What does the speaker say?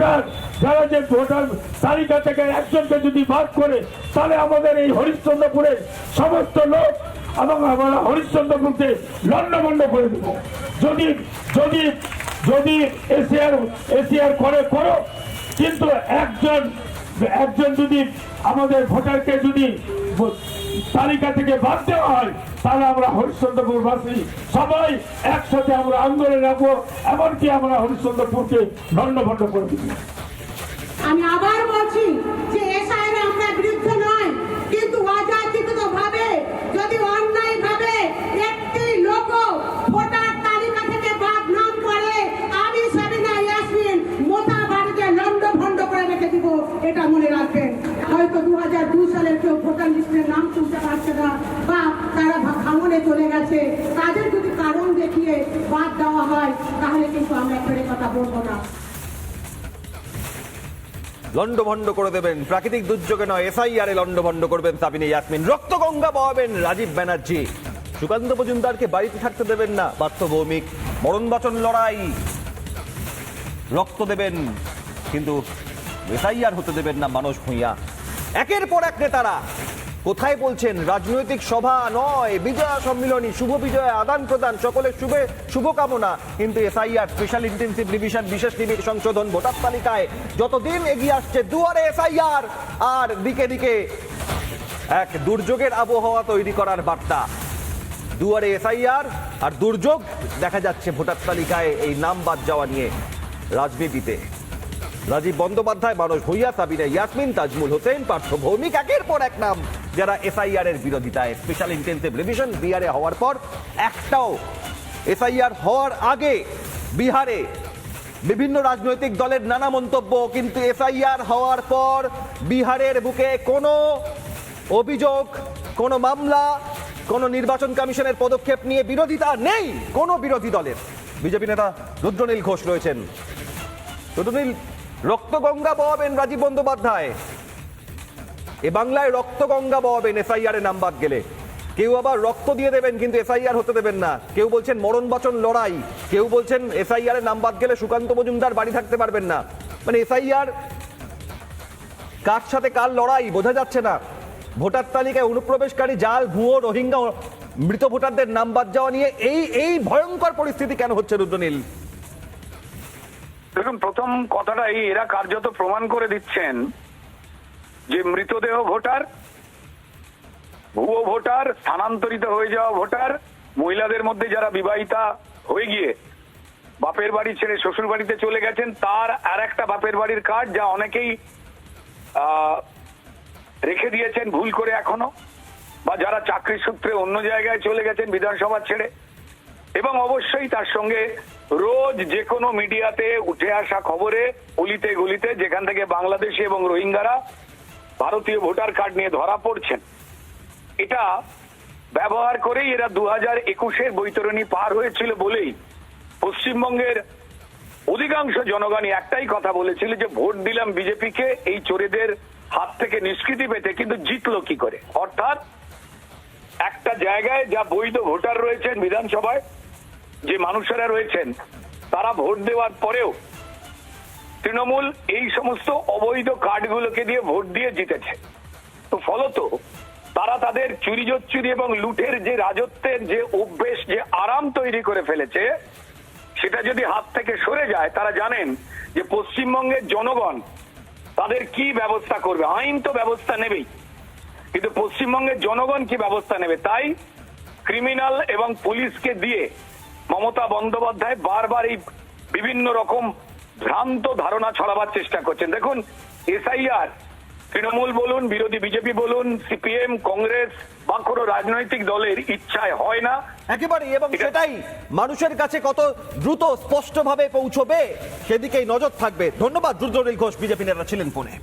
Voter যারা যে voter তালিকা থেকে একজনকে যদি বাদ করে, তাহলে আমাদের এই হরিশ্চন্দ্রপুরের সমস্ত লোক এবং আমরা হরিশ্চন্দ্রপুরকে লন্ডভন্ড করে দেব। যদি যদি যদি এশিয়ার এশিয়ার করে, করো। কিন্তু একজন একজন যদি আমাদের ভোটারকে যদি তালিকা থেকে বাদ দেওয়া হয়, তাহলে আমরা হরিশ্চন্দ্রপুরবাসী সবাই একসাথে আমরা আন্দোলনে রাখব এমনকি আমরা হরিশ্চন্দ্রপুরকে দণ্ডভণ্ড করে দিব। আমি আবার বলছি যে এসআইয়ের আমরা বিরুদ্ধে নয় কিন্তু অযাচিত ভাবে যদি অন্যায় ভাবে একটি লোক ভোটার তালিকা থেকে বাদ নাম করে আমি সাবিনা ইয়াসমিন মোটা বাড়িতে লন্ড ভন্ড করে রেখে দিব এটা মনে রাখবেন হয়তো দু হাজার দু সালের কেউ ভোটার নাম তুলতে পারছে না, বা তারা ভাঙনে চলে গেছে। তাদের যদি কারণ দেখিয়ে বাদ দেওয়া হয়, তাহলে কিন্তু আমরা ফেরে কথা বলব না। লন্ডভন্ড করে দেবেন, প্রাকৃতিক দুর্যোগে নয় এসআইআর এ লন্ডভন্ড করবেন সাবিনে ইয়াসমিন। রক্তগঙ্গা বহাবেন রাজীব ব্যানার্জি। সুকান্ত মজুমদারকে বাড়িতে থাকতে দেবেন না, পার্থ ভৌমিক। মরণ বাচন লড়াই। রক্ত দেবেন, কিন্তু এসআইআর হতে দেবেন না মানুষ ভূঁইয়া। একের পর এক নেতারা। কোথায় বলছেন, রাজনৈতিক সভা নয়, বিজয়া সম্মিলনী, শুভ বিজয়, আদান প্রদান, সকলের শুভে, শুভকামনা। কিন্তু এসআইআর স্পেশাল ইন্টেন্সিভ ডিভিশন বিশেষ নিবিড় সংশোধন, ভোটার তালিকায় যতদিন এগিয়ে আসছে দুয়ারে এসআইআর। আর দিকে দিকে এক দুর্যোগের আবহাওয়া তৈরি করার বার্তা। দুয়ারে এসআইআর আর দুর্যোগ দেখা যাচ্ছে ভোটার তালিকায় এই নাম বাদ যাওয়া নিয়ে রাজনীতিতে। রাজীব বন্দ্যোপাধ্যায় মানুষ ভূঁইয়া, সাবিনা ইয়াসমিন, তাজমুল হোসেন, পার্থ ভৌমিক, একের পর এক নাম যারা এসআইআর এর বিরোধিতায় স্পেশাল ইন্টেন্সিভ রিভিশন বিহারে হওয়ার পর একটাও এসআইআর হওয়ার আগে বিহারে বিভিন্ন রাজনৈতিক দলের নানা মন্তব্য, কিন্তু এসআইআর হওয়ার পর বিহারের বুকে কোনো অভিযোগ, কোনো মামলা, কোনো নির্বাচন কমিশনের পদক্ষেপ নিয়ে বিরোধিতা নেই কোনো বিরোধী দলের। বিজেপি নেতা রুদ্রনীল ঘোষ রয়েছেন। রুদ্রনীল রক্তগঙ্গা বহাবেন রাজীব বন্দ্যোপাধ্যায়। এ বাংলায় রক্তগঙ্গা বহাবেন এসআইআর এ নাম বাদ গেলে। কেউ আবার রক্ত দিয়ে দেবেন, কিন্তু এসআইআর হতে দেবেন না। কেউ বলছেন মরণ বাচন লড়াই। কেউ বলছেন এসআইআর এর নাম বাদ গেলে সুকান্ত মজুমদার বাড়ি থাকতে পারবেন না। মানে এসআইআর কার সাথে কার লড়াই বোঝা যাচ্ছে না। ভোটার তালিকায় অনুপ্রবেশকারী জাল, ভুয়ো, রোহিঙ্গা মৃত ভোটারদের নাম বাদ যাওয়া নিয়ে এই এই ভয়ঙ্কর পরিস্থিতি কেন হচ্ছে রুদ্রনীল? দেখুন, প্রথম কথাটা এই, এরা কার্যত প্রমাণ করে দিচ্ছেন যে মৃতদেহ ভোটার, ভুয়ো ভোটার, স্থানান্তরিত হয়ে যাওয়া ভোটার, মহিলাদের মধ্যে যারা বিবাহিতা হয়ে গিয়ে বাপের বাড়ি ছেড়ে শ্বশুর বাড়িতে চলে গেছেন, তার আর একটা বাপের বাড়ির কার্ড যা অনেকেই রেখে দিয়েছেন ভুল করে এখনও, বা যারা চাকরি সূত্রে অন্য জায়গায় চলে গেছেন বিধানসভা ছেড়ে। এবং অবশ্যই তার সঙ্গে রোজ যে কোনো মিডিয়াতে উঠে আসা খবরে অলিতে গলিতে যেখান থেকে বাংলাদেশি এবং রোহিঙ্গারা ভারতীয় ভোটার কার্ড নিয়ে ধরা পড়ছেন, এটা ব্যবহার করেই এরা দু হাজার একুশের বৈতরণী পার হয়েছিল বলেই পশ্চিমবঙ্গের অধিকাংশ জনগণই একটাই কথা বলেছিল যে ভোট দিলাম বিজেপিকে, এই চোরেদের হাত থেকে নিষ্কৃতি পেতে কিন্তু জিতলো কি করে? অর্থাৎ একটা জায়গায় যা বৈধ ভোটার রয়েছেন বিধানসভায় যে মানুষেরা রয়েছেন, তারা ভোট দেওয়ার পরেও তৃণমূল এই সমস্ত অবৈধ কার্ডগুলোকে দিয়ে ভোট দিয়ে জিতেছে। তো ফলত তারা তাদের চুরি জচ্চুরি এবং লুটের যে রাজত্বের যে অভ্যেস, যে আরাম তৈরি করে ফেলেছে, সেটা যদি হাত থেকে সরে যায়, তারা জানেন যে পশ্চিমবঙ্গের জনগণ তাদের কি ব্যবস্থা করবে। আইন তো ব্যবস্থা নেবেই, কিন্তু পশ্চিমবঙ্গের জনগণ কি ব্যবস্থা নেবে? তাই ক্রিমিনাল এবং পুলিশকে দিয়ে মমতা বন্দ্যোপাধ্যায় বারবার এই বিভিন্ন রকম ভ্রান্ত ধারণা ছড়াবার চেষ্টা করছেন। দেখুন এসআইআর তৃণমূল বলুন বিরোধী বিজেপি বলুন সিপিএম কংগ্রেস বা কোনো রাজনৈতিক দলের ইচ্ছায় হয় না। একেবারে এবং সেটাই মানুষের কাছে কত দ্রুত স্পষ্টভাবে পৌঁছবে সেদিকেই নজর থাকবে। ধন্যবাদ রুদ্রনীল ঘোষ বিজেপি নেতা ছিলেন ফোনে